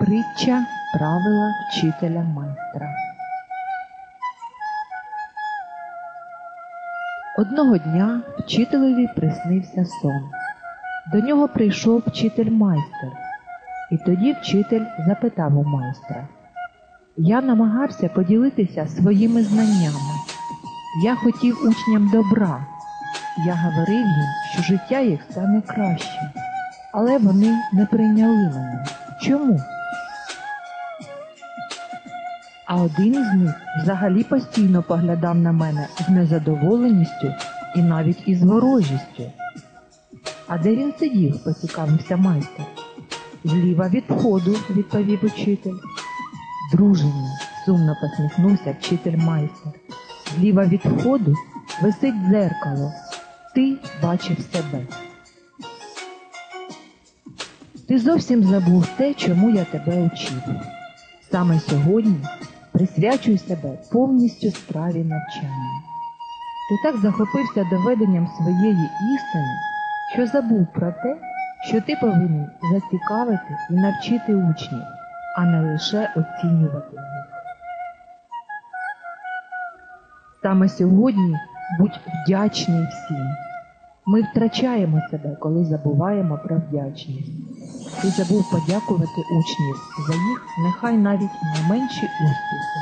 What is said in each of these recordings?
Притча правила вчителя майстра. Одного дня вчителеві приснився сон. До нього прийшов вчитель майстер, і тоді вчитель запитав у майстра. Я намагався поділитися своїми знаннями. Я хотів учням добра. Я говорив їм, що життя їх стане кращим, але вони не прийняли мене. Чому? А один із них взагалі постійно поглядав на мене з незадоволеністю і навіть із ворожістю. А де він сидів, поцікавився майстер. Зліва від входу, відповів учитель. Друже мій, сумно посміхнувся вчитель майстер. Зліва від входу висить дзеркало. Ти бачив себе. Ти зовсім забув те, чому я тебе учив. Саме сьогодні присвячуй себе повністю справі навчання. Ти так захопився доведенням своєї істини, що забув про те, що ти повинен зацікавити і навчити учнів, а не лише оцінювати їх. Саме сьогодні будь вдячний всім. Ми втрачаємо себе, коли забуваємо про вдячність. Ти забув подякувати учнів за їх нехай навіть найменші успіхи.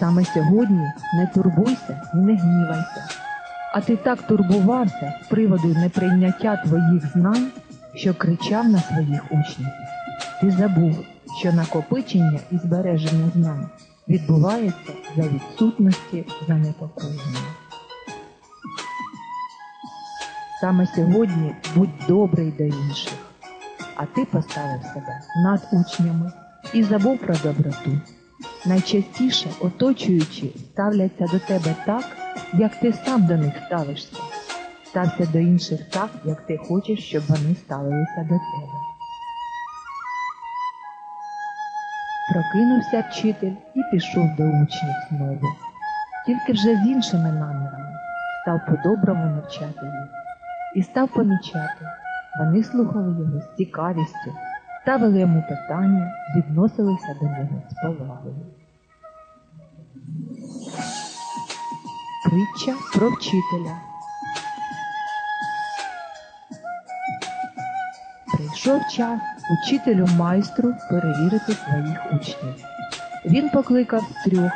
Саме сьогодні не турбуйся і не гнівайся, а ти так турбувався з приводу неприйняття твоїх знань, що кричав на своїх учнів. Ти забув, що накопичення і збереження знань відбувається за відсутності занепокоєння. Саме сьогодні будь добрий до інших, а ти поставив себе над учнями і забув про доброту. Найчастіше оточуючі ставляться до тебе так, як ти сам до них ставишся. Стався до інших так, як ти хочеш, щоб вони ставилися до тебе. Прокинувся вчитель і пішов до учнів знову, тільки вже з іншими намірами став по-доброму навчати їх і став помічати. Вони слухали його з цікавістю, ставили йому питання, відносилися до нього з повагою. Притча про вчителя. Прийшов час учителю майстру перевірити своїх учнів. Він покликав трьох,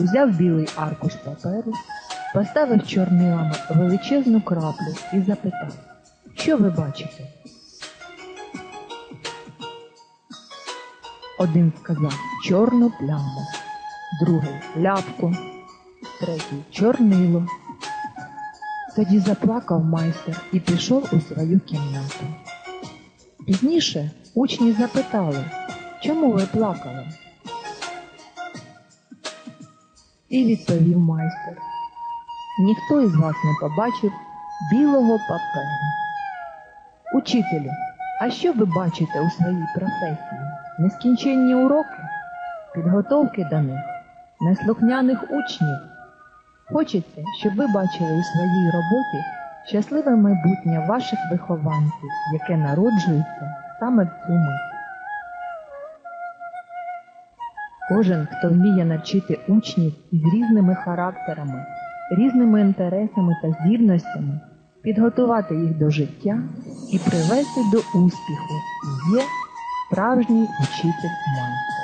узяв білий аркуш паперу, поставив чорнилами величезну краплю і запитав, що ви бачите? Один сказав чорну пляму, другий ляпку, третій чорнило. Тоді заплакав майстер і пішов у свою кімнату. Пізніше учні запитали, чому ви плакали? І відповів майстер. Ніхто із вас не побачив білого паперу. Учителю, а що ви бачите у своїй професії? Нескінченні уроки, підготовки до них, неслухняних учнів? Хочеться, щоб ви бачили у своїй роботі щасливе майбутнє ваших вихованців, яке народжується саме в цю. Кожен, хто вміє навчити учнів із різними характерами, різними інтересами та здібностями, підготувати їх до життя і привести до успіху, є справжній учитель майстер.